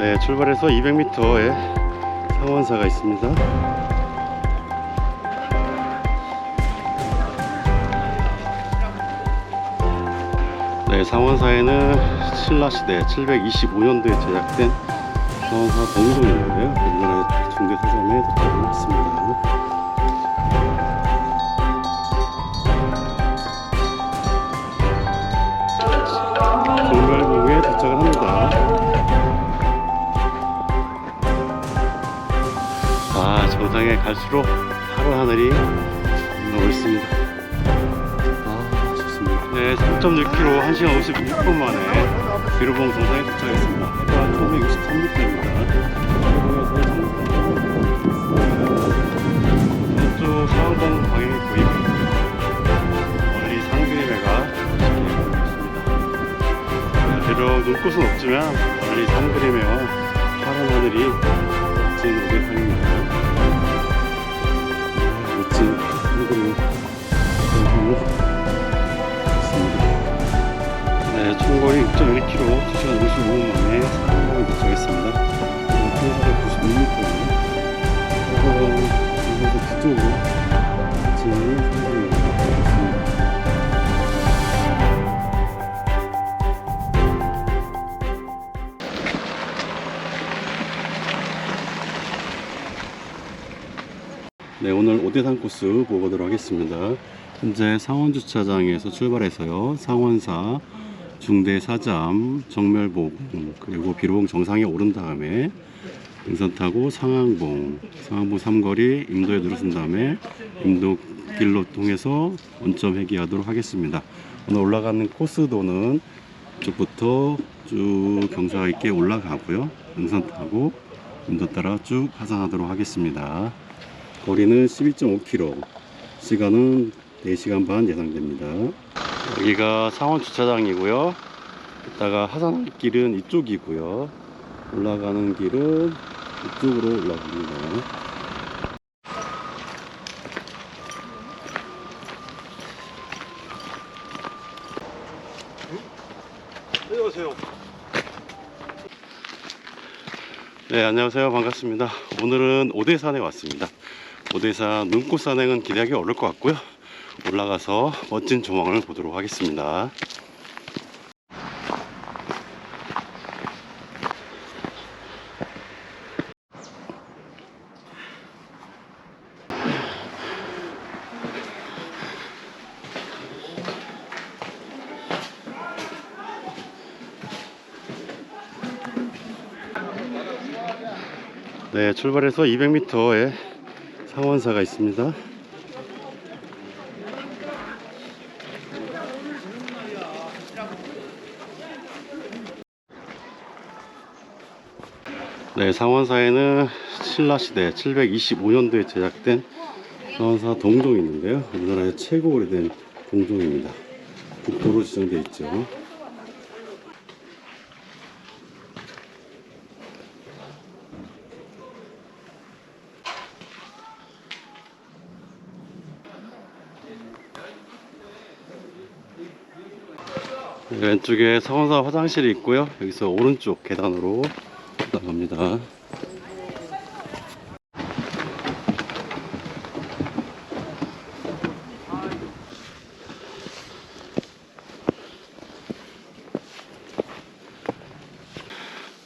네, 출발해서 200m에 상원사가 있습니다. 네, 상원사에는 신라시대 725년도에 제작된 상원사 동동인데요. 우리나라의 중대 서점에 도착을 했습니다. 아, 정상에 갈수록 하루 하늘이 너무 멋있습니다. 아, 좋습니다. 네, 3.6km 1시간 56분 만에 비로봉 정상에 도착했습니다. 해발 1563m입니다. 왼쪽 상암봉 방향이 보이고 멀리 상그림해가 멋있게 보이고 있습니다. 비록 눈꽃은 없지만 멀리 상그림해와 파란 하늘이 2시간 55분 만에 상암봉에 도착했습니다. 1496m입니다. 그래서 뒤쪽으로 있습니다. 네, 오늘 오대산 코스 보고도록 하겠습니다. 현재 상원 주차장에서 출발해서요. 상원사 중대 사잠 정멸봉 그리고 비로봉 정상에 오른 다음에 등선 타고 상항봉 상항봉 삼거리 임도에 들어선 다음에 임도 길로 통해서 원점 회귀하도록 하겠습니다. 오늘 올라가는 코스도는 이쪽부터 쭉 경사가 있게 올라가고요. 등선 타고 임도 따라 쭉 하산하도록 하겠습니다. 거리는 12.5km, 시간은 4시간 반 예상됩니다. 여기가 상원 주차장이고요. 이따가 하산할 길은 이쪽이고요. 올라가는 길은 이쪽으로 올라갑니다. 안녕하세요. 네, 안녕하세요. 반갑습니다. 오늘은 오대산에 왔습니다. 오대산 눈꽃 산행은 기대하기 어려울 것 같고요. 올라가서 멋진 조망을 보도록 하겠습니다. 네, 출발해서 200m에 상원사가 있습니다. 네, 상원사에는 신라시대 725년도에 제작된 상원사 동종이 있는데요. 우리나라의 최고 오래된 동종입니다. 국도로 지정되어 있죠. 네, 왼쪽에 상원사 화장실이 있고요. 여기서 오른쪽 계단으로 올라갑니다.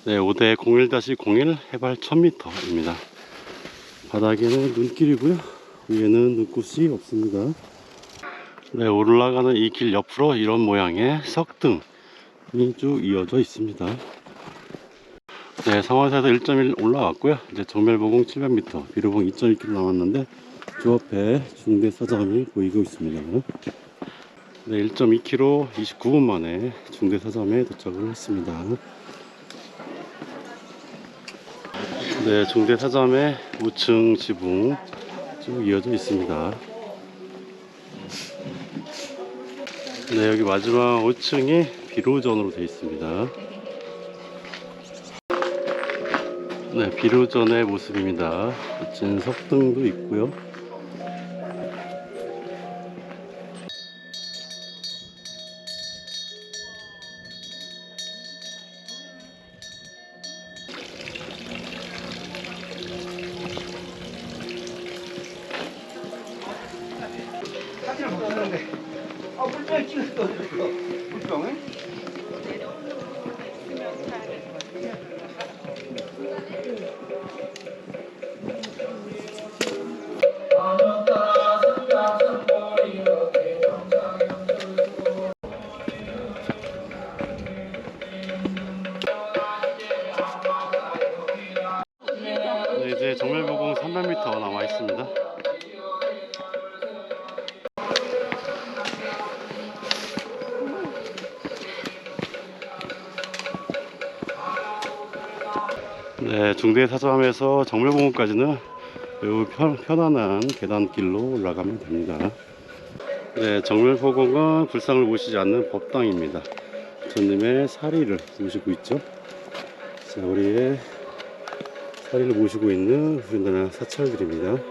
네, 5대 01-01 해발 1000m입니다. 바닥에는 눈길이고요. 위에는 눈꽃이 없습니다. 네, 올라가는 이 길 옆으로 이런 모양의 석등이 쭉 이어져 있습니다. 네, 상원사에서 1.1 올라왔고요. 이제 정멸보공 700m, 비로봉 2.1km 남았는데 주 앞에 중대 사점이 보이고 있습니다. 네, 1.2km 29분 만에 중대 사점에 도착을 했습니다. 네, 중대 사점의 우층 지붕 쭉 이어져 있습니다. 네, 여기 마지막 5층이 비로전으로 되어 있습니다. 네, 비료전의 모습입니다. 멋진 석등도 있고요. 사진을 못 하는데 아 물빨 찍었어 네, 중대 사점에서 정멸보공까지는 매우 편, 편안한 계단길로 올라가면 됩니다. 네, 정멸보공은 불상을 모시지 않는 법당입니다. 부처님의 사리를 모시고 있죠. 자, 우리의 사리를 모시고 있는 우리나라 사찰들입니다.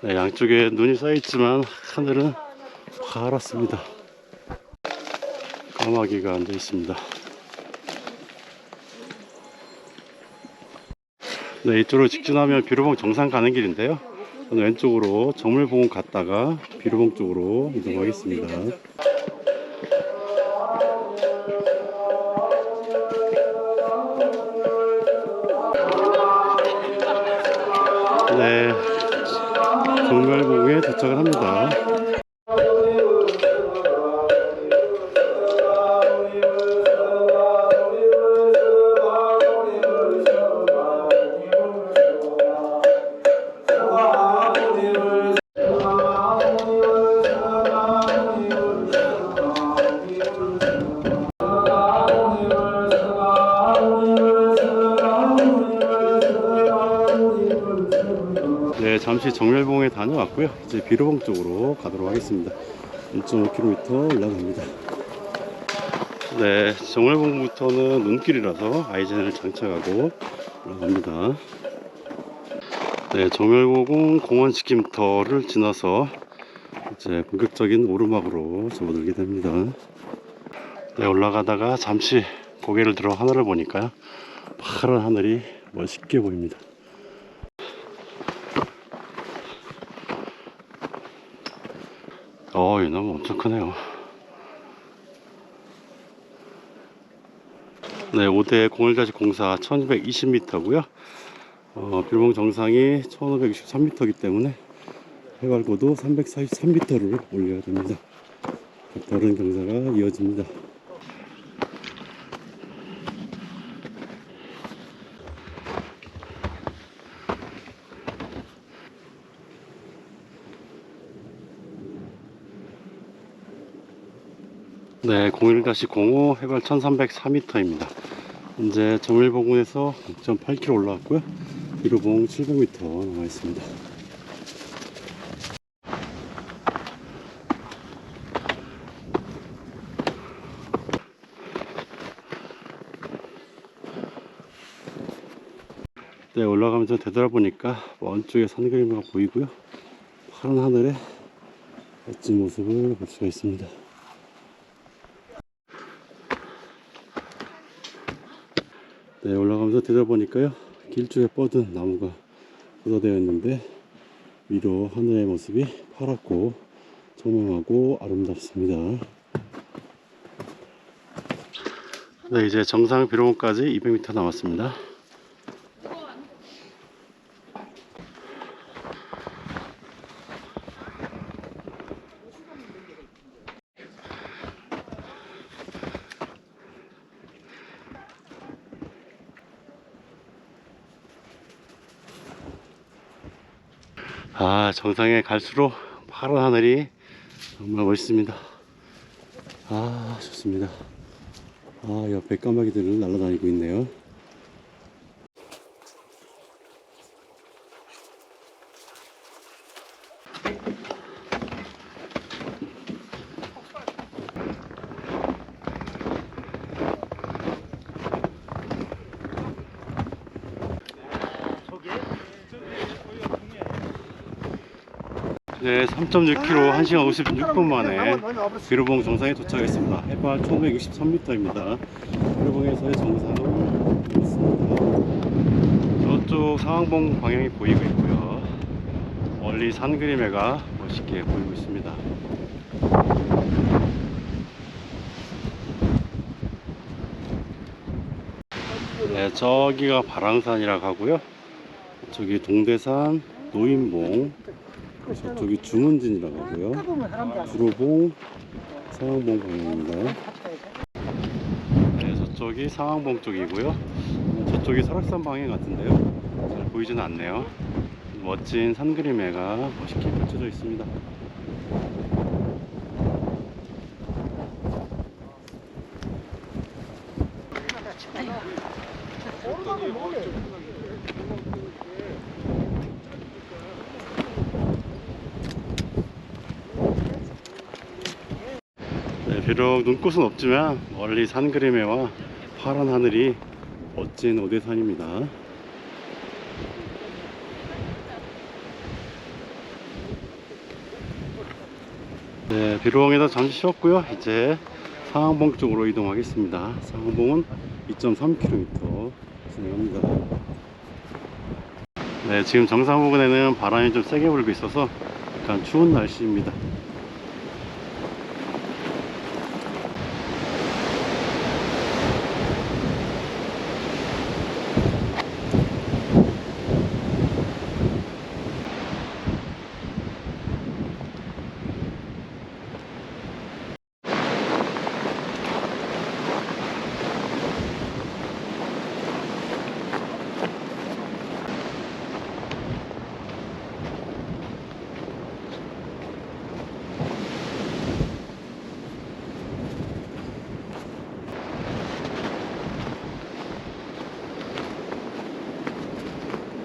네, 양쪽에 눈이 쌓여있지만 하늘은 파랗습니다. 까마귀가 앉아 있습니다. 네, 이쪽으로 직진하면 비로봉 정상 가는 길인데요. 왼쪽으로 정물봉 갔다가 비로봉 쪽으로 이동하겠습니다. 네, 정멸봉에 도착을 합니다. 네, 잠시 정멸봉에 다녀왔고요. 이제 비로봉 쪽으로 가도록 하겠습니다. 1.5km 올라갑니다. 네, 정멸봉부터는 눈길이라서 아이젠을 장착하고 올라갑니다. 네, 정멸봉 공원 지킴터를 지나서 이제 본격적인 오르막으로 접어들게 됩니다. 네, 올라가다가 잠시 고개를 들어 하늘을 보니까요. 파란 하늘이 멋있게 보입니다. 어, 이 나무 엄청 크네요. 네, 5대 공일자식 공사 1220m고요. 어, 빌봉 정상이 1563m이기 때문에 해발고도 343m를 올려야 됩니다. 다른 경사가 이어집니다. 네, 01-05 해발 1304m입니다. 현재 정일봉에서 6.8km 올라왔고요. 비로봉 700m 남아 있습니다. 네, 올라가면서 되돌아보니까 먼 쪽에 산 그림이 보이고요. 파란 하늘에 멋진 모습을 볼 수가 있습니다. 네, 올라가면서 들여다보니까요. 길 쪽에 뻗은 나무가 걷어되어 있는데 위로 하늘의 모습이 파랗고 청명하고 아름답습니다. 네, 이제 정상 비로봉까지 200m 남았습니다. 아, 정상에 갈수록 파란 하늘이 정말 멋있습니다. 아, 좋습니다. 아, 옆에 까마귀들은 날아다니고 있네요. 네, 3.6km 1시간 56분 만에 비로봉 정상에 도착했습니다. 해발 1563m입니다. 비로봉에서의 정상은 이렇습니다. 저쪽 상황봉 방향이 보이고 있고요. 멀리 산 그림회가 멋있게 보이고 있습니다. 네, 저기가 바랑산이라고 하고요. 저기 동대산, 노인봉, 저쪽이 중원진이라고 하고요. 구로봉, 상황봉 방향입니다. 네, 저쪽이 상황봉 쪽이고요. 저쪽이 설악산 방향 같은데요. 잘 보이지는 않네요. 멋진 산그림회가 멋있게 펼쳐져 있습니다. 비록 눈꽃은 없지만 멀리 산 그림회와 파란 하늘이 멋진 오대산입니다. 네, 비로항에서 잠시 쉬었고요. 이제 상항봉 쪽으로 이동하겠습니다. 상항봉은 2.3km 진행합니다. 네, 지금 정상 부근에는 바람이 좀 세게 불고 있어서 약간 추운 날씨입니다.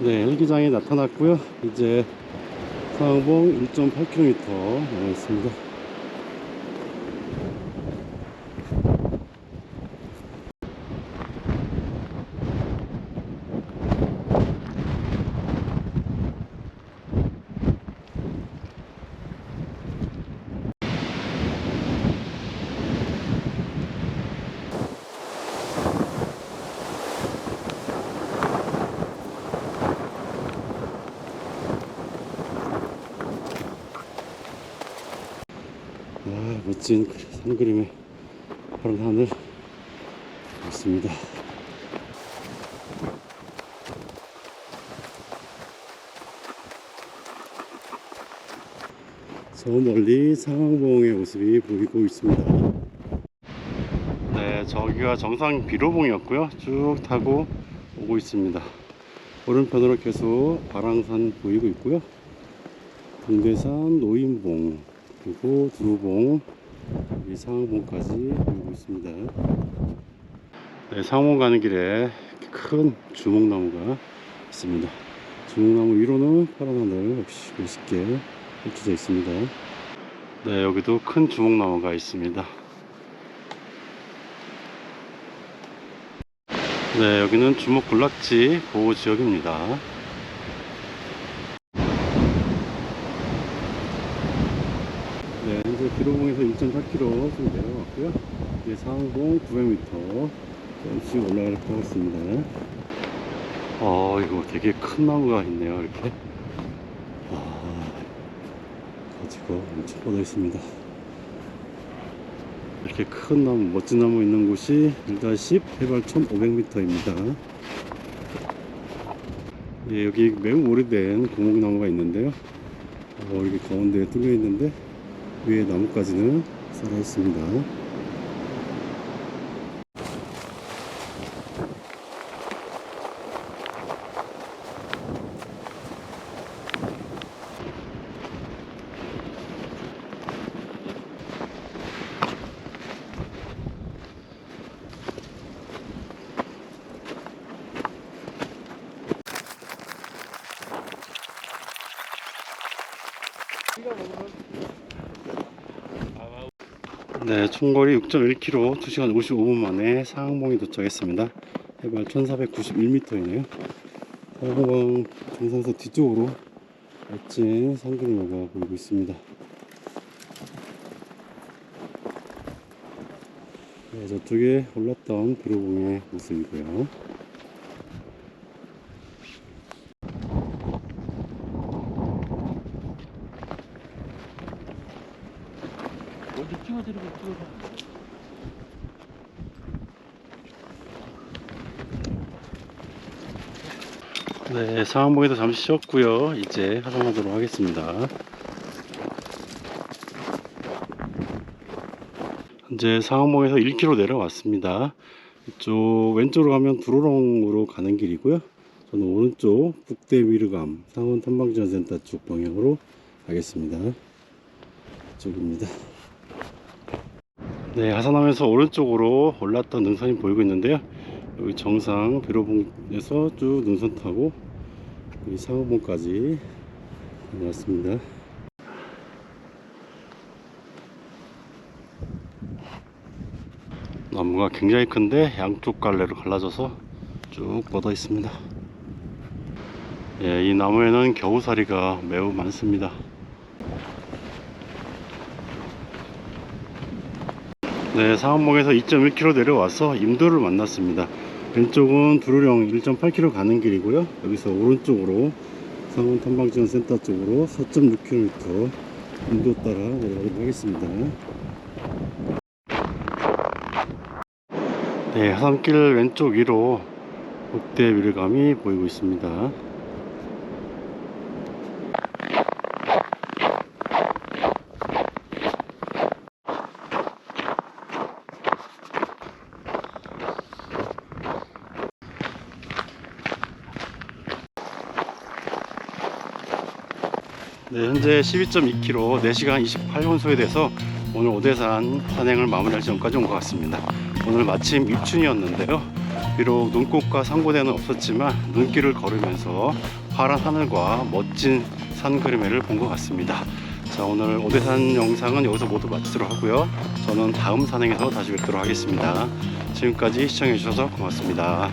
네, 헬기장이 나타났고요. 이제 상봉 1.8km 남아 있습니다. 아, 멋진 산그림의 파란 하늘 있습니다. 저 멀리 상황봉의 모습이 보이고 있습니다. 네, 저기가 정상 비로봉이었고요. 쭉 타고 오고 있습니다. 오른편으로 계속 바랑산 보이고 있고요. 동대산 노인봉 그리고 두봉 여기 상항봉까지 보이고 있습니다. 네, 상항봉 가는 길에 큰 주목나무가 있습니다. 주목나무 위로는 파란 하늘 역시 멋있게 펼쳐져 있습니다. 네, 여기도 큰 주목나무가 있습니다. 네, 여기는 주목 군락지 보호 지역입니다. 네, 현재 기로봉에서 1.4km 좀 내려왔고요. 이제 상봉 900m 조금씩 올라가려고 하고 있습니다. 어, 이거 되게 큰 나무가 있네요, 이렇게. 아, 가지가 엄청 뻗어 있습니다. 이렇게 큰 나무, 멋진 나무 있는 곳이 1-10 해발 1500m입니다. 예, 여기 매우 오래된 고목나무가 있는데요. 어, 여기 가운데에 뚫려 있는데 위에 나무까지는 살아 있습니다. 네, 총거리 6.1km, 2시간 55분 만에 상항봉에 도착했습니다. 해발 1491m이네요. 상항봉 정상선 뒤쪽으로 멋진 산그림화가 보이고 있습니다. 네, 저쪽에 올랐던 비로봉의 모습이고요. 네, 상암봉에서 잠시 쉬었고요. 이제 하산하도록 하겠습니다. 현재 상암봉에서 1km 내려왔습니다. 이쪽 왼쪽으로 가면 두로롱으로 가는 길이고요. 저는 오른쪽 북대 위르감 상원 탐방지원센터 쪽 방향으로 가겠습니다. 이쪽입니다. 네, 하산하면서 오른쪽으로 올랐던 능선이 보이고 있는데요. 여기 정상 비로봉에서 쭉 능선 타고 여기 상호봉까지 왔습니다. 나무가 굉장히 큰데 양쪽 갈래로 갈라져서 쭉 뻗어 있습니다. 예, 이 나무에는 겨우살이가 매우 많습니다. 네, 상암봉에서 2.1km 내려와서 임도를 만났습니다. 왼쪽은 두루령 1.8km 가는 길이고요. 여기서 오른쪽으로 상원 탐방지원 센터 쪽으로 4.6km 임도 따라 내려가도록 하겠습니다. 네, 하산길 왼쪽 위로 국대 위르감이 보이고 있습니다. 네, 현재 12.2km, 4시간 28분 소요돼서 오늘 오대산 산행을 마무리할 지점까지 온 것 같습니다. 오늘 마침 입춘이었는데요. 비록 눈꽃과 상고대는 없었지만 눈길을 걸으면서 파란 하늘과 멋진 산 그림회를 본것 같습니다. 자, 오늘 오대산 영상은 여기서 모두 마치도록 하고요. 저는 다음 산행에서 다시 뵙도록 하겠습니다. 지금까지 시청해주셔서 고맙습니다.